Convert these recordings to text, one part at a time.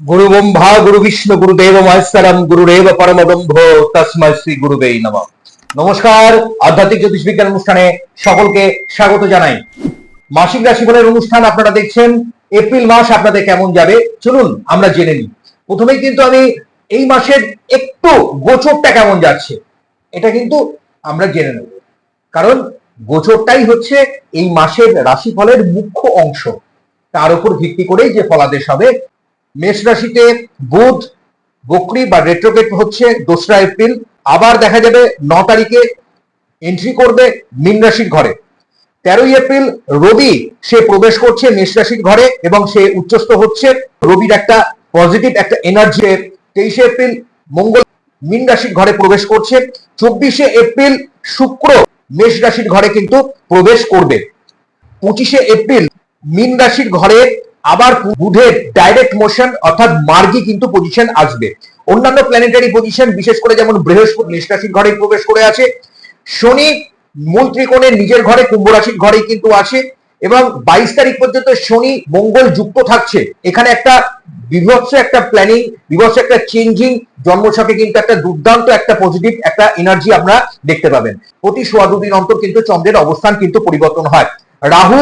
গুরু ব্রহ্মা গুরু বিষ্ণু গুরুদেব মহেশ্বরম গুরুদেব পরমব্রহ্ম তসময় শ্রী গুরুদেব নম নমস্কার আধ্যাত্মিক জ্যোতিষ বিজ্ঞান অনুষ্ঠানে সকলকে স্বাগত জানাই। মাসিক রাশিফলের অনুষ্ঠান আপনারা দেখছেন, এপ্রিল মাস আপনাদের কেমন যাবে, চলুন আমরা জেনে নিই। প্রথমেই কিন্তু আমি এই মাসের একটু গোচরটা কেমন যাচ্ছে, এটা কিন্তু আমরা জেনে নেব। কারণ গোচরটাই হচ্ছে এই মাসের রাশিফলের মুখ্য অংশ। তার উপর ভিত্তি করেই যে ফলাদেশ হবে মেষ রাশিতে বুধ, বকরি বা রেট্রোগেট হচ্ছে দোসরা এপ্রিল। আবার দেখা যাবে ন তারিখে এন্ট্রি করবে মীন রাশির ঘরে। তেরোই এপ্রিল রবি, সে প্রবেশ করছে মেষ রাশির ঘরে এবং সে উচ্চস্থ হচ্ছে। রবির একটা পজিটিভ একটা এনার্জি তেইশে এপ্রিল মঙ্গল মীন রাশির ঘরে প্রবেশ করছে। চব্বিশে এপ্রিল শুক্র মেষ রাশির ঘরে কিন্তু প্রবেশ করবে। পঁচিশে এপ্রিল মীন রাশির ঘরে আবার বুধের ডাইরেক্ট মোশন অর্থাৎ মার্গি কিন্তু পজিশন আসবে। অন্যান্য প্ল্যানেটারি পজিশন বিশেষ করে যেমন বৃহস্পতি মেষ রাশির ঘরে প্রবেশ করে আছে। শনি মূল ত্রিকোণের নিজের ঘরে, কুম্ভ রাশির ঘরেই কিন্তু আছে। এবং বাইশ তারিখ পর্যন্ত শনি মঙ্গল যুক্ত থাকছে। এখানে একটা বিভৎস একটা প্ল্যানিং বিভৎস একটা চেঞ্জিং জন্মছকে কিন্তু একটা দুর্দান্ত, একটা পজিটিভ একটা এনার্জি আমরা দেখতে পাবেন। প্রতি সোয়া দুদিন অন্তর কিন্তু চন্দ্রের অবস্থান কিন্তু পরিবর্তন হয়। রাহু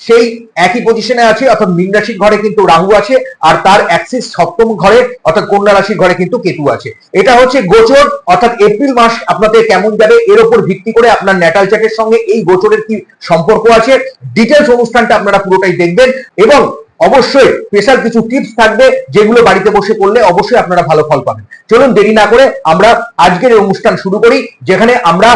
সেই একই পজিশনে আছে, অর্থাৎ মীন রাশির ঘরে কিন্তু রাহু আছে, আর তার অ্যাক্সিস সপ্তম ঘরে, অর্থাৎ কন্যা রাশির ঘরে কিন্তু কেতু আছে। এটা হচ্ছে গোচর, অর্থাৎ এপ্রিল মাস আপনাদের কেমন যাবে, এর উপর ভিত্তি করে আপনার ন্যাটাল চার্টের সঙ্গে এই গোচরের কি সম্পর্ক আছে ডিটেলস অনুষ্ঠানটা আপনারা পুরোটাই দেখবেন, এবং অবশ্যই স্পেশাল কিছু টিপস থাকবে, যেগুলো বাড়িতে বসে করলে অবশ্যই আপনারা ভালো ফল পাবেন। চলুন দেরি না করে আমরা আজকের অনুষ্ঠান শুরু করি, যেখানে আমরা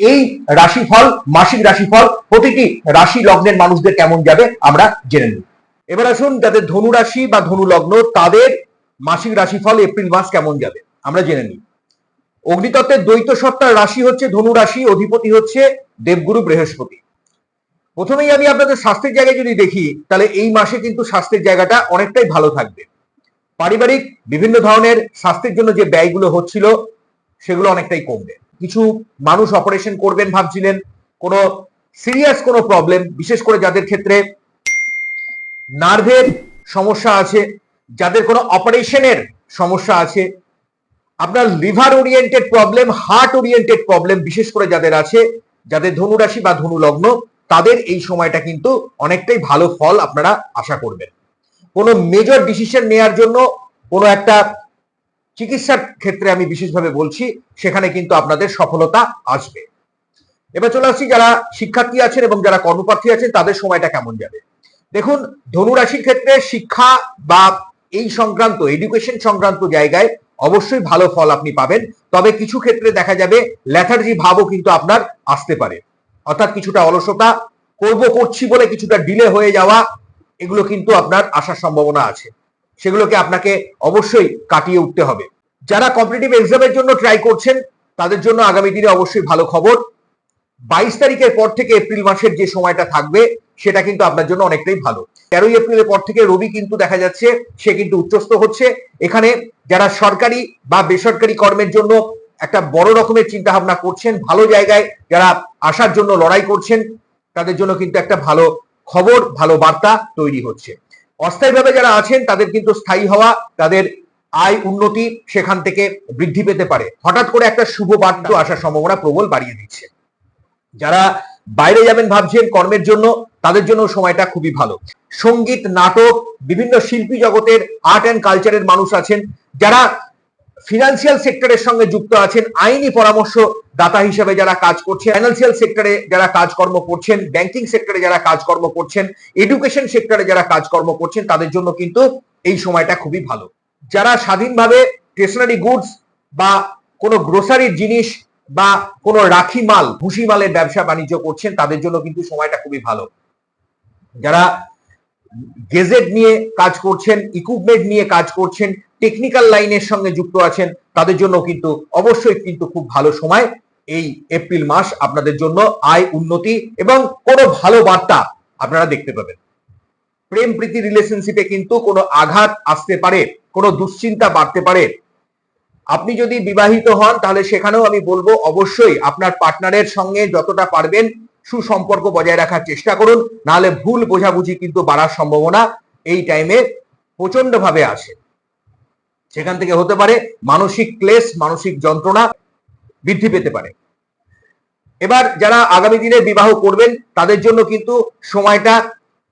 এই রাশিফল, মাসিক রাশিফল, প্রতিটি রাশি লগ্নের মানুষদের কেমন যাবে আমরা জেনে নিই এবার আসুন যাদের ধনু রাশি বা ধনু লগ্ন, তাদের মাসিক রাশিফল এপ্রিল মাস কেমন যাবে আমরা জেনে নিই। অগ্নিতত্ত্বের দ্বৈত সত্তার রাশি হচ্ছে ধনু রাশি, অধিপতি হচ্ছে দেবগুরু বৃহস্পতি। প্রথমেই আমি আপনাদের স্বাস্থ্যের জায়গায় যদি দেখি, তাহলে এই মাসে কিন্তু স্বাস্থ্যের জায়গাটা অনেকটাই ভালো থাকবে। পারিবারিক বিভিন্ন ধরনের স্বাস্থ্যের জন্য যে ব্যয়গুলো হচ্ছিল, সেগুলো অনেকটাই কমবে। কিছু মানুষ অপারেশন করবেন ভাবছিলেন, কোনো সিরিয়াস কোনো প্রবলেম বিশেষ করে যাদের ক্ষেত্রে নার্ভের সমস্যা আছে, যাদের কোনো অপারেশনের সমস্যা আছে, আপনার liver oriented problem heart oriented problem বিশেষ করে যাদের আছে, যাদের ধনুরাশি বা ধনু লগ্ন তাদের এই সময়টা কিন্তু অনেকটাই ভালো ফল আপনারা আশা করবেন। কোনো মেজর ডিসিশন নেয়ার জন্য কোনো একটা চিকিৎসার ক্ষেত্রে আমি বিশেষভাবে বলছি, সেখানে কিন্তু আপনাদের সফলতা আসবে। এবার চলে আসছি যারা শিক্ষার্থী আছেন এবং যারা কর্মপ্রার্থী আছেন, তাদের সময়টা কেমন যাবে? দেখুন ধনুরাশির ক্ষেত্রে শিক্ষা বা এই সংক্রান্ত এডুকেশন সংক্রান্ত জায়গায় অবশ্যই ভালো ফল আপনি পাবেন। তবে কিছু ক্ষেত্রে দেখা যাবে ল্যাথার্জি ভাবও কিন্তু আপনার আসতে পারে। অর্থাৎ কিছুটা অলসতা, করব করছি বলে কিছুটা ডিলে হয়ে যাওয়া, এগুলো কিন্তু আপনার আসার সম্ভাবনা আছে। সেগুলোকে আপনাকে অবশ্যই কাটিয়ে উঠতে হবে। যারা কম্পিটিটিভ এক্সামের জন্য ট্রাই করছেন, তাদের জন্য আগামী দিনে অবশ্যই ভালো খবর। বাইশ তারিখের পর থেকে এপ্রিল মাসের যে সময়টা থাকবে, সেটা কিন্তু আপনার জন্য অনেকটাই ভালো। তেরোই এপ্রিলের পর থেকে রবি কিন্তু দেখা যাচ্ছে, সে কিন্তু উচ্চস্থ হচ্ছে। এখানে যারা সরকারি বা বেসরকারি কর্মের জন্য একটা বড় রকমের চিন্তা ভাবনা করছেন, ভালো জায়গায় যারা আসার জন্য লড়াই করছেন, তাদের জন্য কিন্তু একটা ভালো খবর, ভালো বার্তা তৈরি হচ্ছে। অস্থায়ীভাবে যারা আছেন, তাদের কিন্তু স্থায়ী হওয়া, তাদের আয় উন্নতি সেখান থেকে বৃদ্ধি পেতে পারে। হঠাৎ করে একটা শুভ বার্তা আসার সম্ভাবনা প্রবল বাড়িয়ে দিচ্ছে। যারা বাইরে যাবেন ভাবছেন কর্মের জন্য, তাদের জন্য সময়টা খুবই ভালো। সংগীত, নাটক, বিভিন্ন শিল্পী জগতের আর্ট অ্যান্ড কালচারের মানুষ আছেন, যারা ফিনান্সিয়াল সেক্টরের সঙ্গে যুক্ত আছেন আইনি পরামর্শ দাতা হিসেবে যারা কাজ করছেন ফাইন্যান্সিয়াল সেক্টরে যারা কাজকর্ম করছেন ব্যাংকিং সেক্টরে যারা কাজকর্ম করছেন এডুকেশন সেক্টরে যারা কাজকর্ম করছেন, তাদের জন্য কিন্তু এই সময়টা খুবই ভালো। যারা স্বাধীনভাবে স্টেশনারি গুডস বা কোনো গ্রোসারির জিনিস বা কোনো রাখি মাল, ভুসি মালের ব্যবসা বাণিজ্য করছেন, তাদের জন্য কিন্তু সময়টা খুবই ভালো। যারা গেজেট নিয়ে কাজ করছেন ইকুইপমেন্ট নিয়ে কাজ করছেন টেকনিক্যাল লাইনের সঙ্গে যুক্ত আছেন, তাদের জন্য কিন্তু, অবশ্যই কিন্তু খুব ভালো সময় এই এপ্রিল মাস আপনাদের জন্য আয় উন্নতি এবং কোনো ভালো বার্তা আপনারা দেখতে পাবেন। প্রেম প্রীতি রিলেশনশিপে কিন্তু কোনো আঘাত আসতে পারে, কোনো দুশ্চিন্তা বাড়তে পারে। আপনি যদি বিবাহিত হন, তাহলে সেখানেও আমি বলব, অবশ্যই আপনার পার্টনারের সঙ্গে যতটা পারবেন সুসম্পর্ক বজায় রাখার চেষ্টা করুন, নাহলে ভুল বোঝাবুঝি কিন্তু বাড়ার সম্ভাবনা এই টাইমে প্রচণ্ড ভাবে আসে। সেখান থেকে হতে পারে মানসিক ক্লেশ, মানসিক যন্ত্রণা বৃদ্ধি পেতে পারে। এবার যারা আগামী দিনে বিবাহ করবেন, তাদের জন্য কিন্তু সময়টা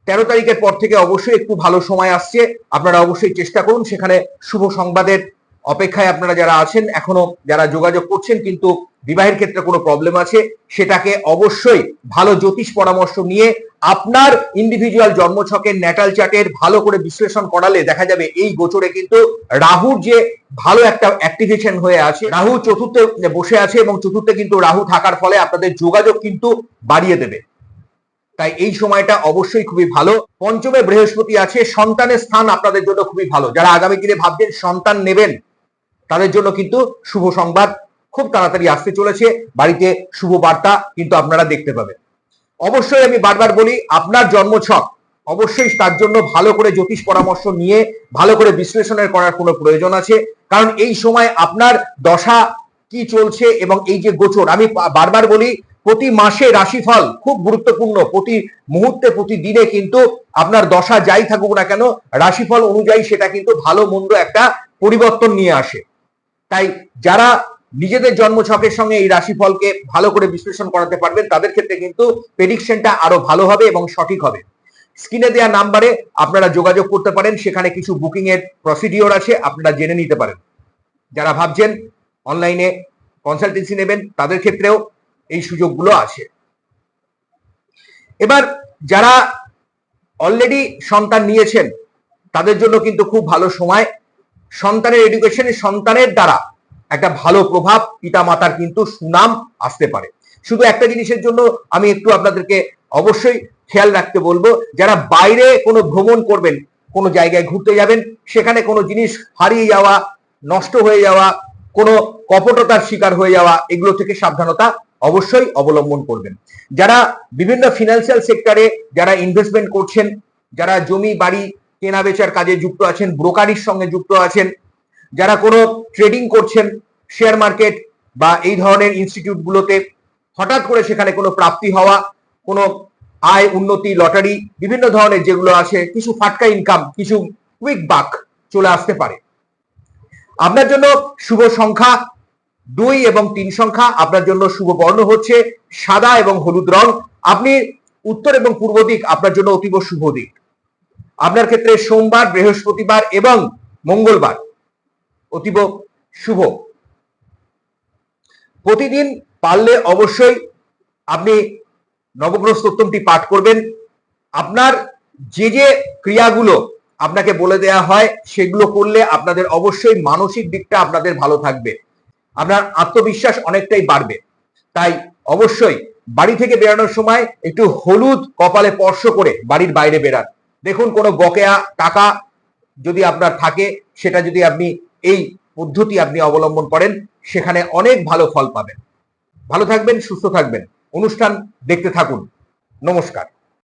তেরো তারিখের পর থেকে অবশ্যই একটু ভালো সময় আসছে। আপনারা অবশ্যই চেষ্টা করুন, সেখানে শুভ সংবাদের অপেক্ষায় আপনারা যারা আছেন, এখনও যারা যোগাযোগ করছেন, কিন্তু বিবাহের ক্ষেত্রে কোনো প্রবলেম আছে, সেটাকে অবশ্যই ভালো জ্যোতিষ পরামর্শ নিয়ে আপনার ইন্ডিভিজুয়াল জন্মছকের ন্যাটাল চার্টের ভালো করে বিশ্লেষণ করালে দেখা যাবে এই গোচরে কিন্তু রাহুর যে ভালো একটা অ্যাক্টিভেশন হয়ে আছে, রাহু চতুর্থে বসে আছে এবং চতুর্থে কিন্তু রাহু থাকার ফলে আপনাদের যোগাযোগ কিন্তু বাড়িয়ে দেবে। তাই এই সময়টা অবশ্যই খুবই ভালো। পঞ্চমে বৃহস্পতি আছে, সন্তানের স্থান আপনাদের জন্য খুবই ভালো। যারা আগামী দিনে ভাবছেন সন্তান নেবেন তাদের জন্য কিন্তু শুভ সংবাদ খুব তাড়াতাড়ি আসতে চলেছে। বাড়িতে শুভ বার্তা কিন্তু আপনারা দেখতে পাবেন। অবশ্যই আমি বারবার বলি, আপনার জন্মছক অবশ্যই তার জন্য ভালো করে জ্যোতিষ পরামর্শ নিয়ে, ভালো করে বিশ্লেষণের করার কোনো প্রয়োজন আছে। কারণ এই সময় আপনার দশা কি চলছে এবং এই যে গোচর, আমি বারবার বলি, প্রতি মাসে রাশিফল খুব গুরুত্বপূর্ণ। প্রতি মুহূর্তে, প্রতি দিনে কিন্তু আপনার দশা যাই থাকুক না কেন, রাশিফল অনুযায়ী সেটা কিন্তু ভালো, মন্দ একটা পরিবর্তন নিয়ে আসে। তাই যারা নিজেদের জন্মছকের সঙ্গে এই রাশিফলকে ভালো করে বিশ্লেষণ করাতে পারবেন, তাদের ক্ষেত্রে কিন্তু প্রেডিকশনটা আরও ভালো হবে এবং সঠিক হবে। স্ক্রিনে দেওয়া নাম্বারে আপনারা যোগাযোগ করতে পারেন, সেখানে কিছু বুকিং এর প্রসিডিওর আছে, আপনারা জেনে নিতে পারেন। যারা ভাবছেন অনলাইনে কনসালটেন্সি নেবেন, তাদের ক্ষেত্রেও এই সুযোগগুলো আছে। এবার যারা অলরেডি সন্তান নিয়েছেন, তাদের জন্য কিন্তু খুব ভালো সময়। সন্তানের এডুকেশনে সন্তানের দ্বারা একটা ভালো প্রভাব পিতা মাতার কিন্তু সুনাম আসতে পারে। শুধু একটা জিনিসের জন্য আমি একটু আপনাদেরকে অবশ্যই খেয়াল রাখতে বলব, যারা বাইরে কোনো ভ্রমণ করবেন, কোনো জায়গায় ঘুরতে যাবেন, সেখানে কোনো জিনিস হারিয়ে যাওয়া, নষ্ট হয়ে যাওয়া, কোনো কপটতার শিকার হয়ে যাওয়া, এগুলো থেকে সাবধানতা অবশ্যই অবলম্বন করবেন। যারা বিভিন্ন ফিনান্সিয়াল সেক্টরে যারা ইনভেস্টমেন্ট করছেন, যারা জমি, বাড়ি কেনা বেচার কাজে যুক্ত আছেন, ব্রোকারির সঙ্গে যুক্ত আছেন, যারা কোনো ট্রেডিং করছেন শেয়ার মার্কেট বা এই ধরনের ইনস্টিটিউট গুলোতে হঠাৎ করে সেখানে কোনো প্রাপ্তি হওয়া, কোনো আয় উন্নতি লটারি বিভিন্ন ধরনের যেগুলো আছে, কিছু ফাটকা ইনকাম কিছু কুইক বাক চলে আসতে পারে। আপনার জন্য শুভ সংখ্যা দুই এবং তিন সংখ্যা, আপনার জন্য শুভ বর্ণ হচ্ছে সাদা এবং হলুদ রং। আপনি উত্তর এবং পূর্ব দিক আপনার জন্য অতীব শুভ দিক। আপনার ক্ষেত্রে সোমবার, বৃহস্পতিবার এবং মঙ্গলবার। অতীব শুভ। প্রতিদিন পারলে অবশ্যই আপনি নবগ্রহ স্তোত্রমটি পাঠ করবেন। আপনার যে যে ক্রিয়াগুলো আপনাকে বলে দেয়া হয়, সেগুলো করলে আপনাদের অবশ্যই মানসিক দিকটা আপনাদের ভালো থাকবে। আপনার আত্মবিশ্বাস অনেকটাই বাড়বে। তাই অবশ্যই বাড়ি থেকে বেরানোর সময় একটু হলুদ কপালে স্পর্শ করে বাড়ির বাইরে বেরান। দেখুন কোনো বকেয়া টাকা যদি আপনার থাকে, সেটা যদি আপনি এই পদ্ধতি আপনি অবলম্বন করেন, সেখানে অনেক ভালো ফল পাবেন। ভালো থাকবেন, সুস্থ থাকবেন। অনুষ্ঠান দেখতে থাকুন। নমস্কার।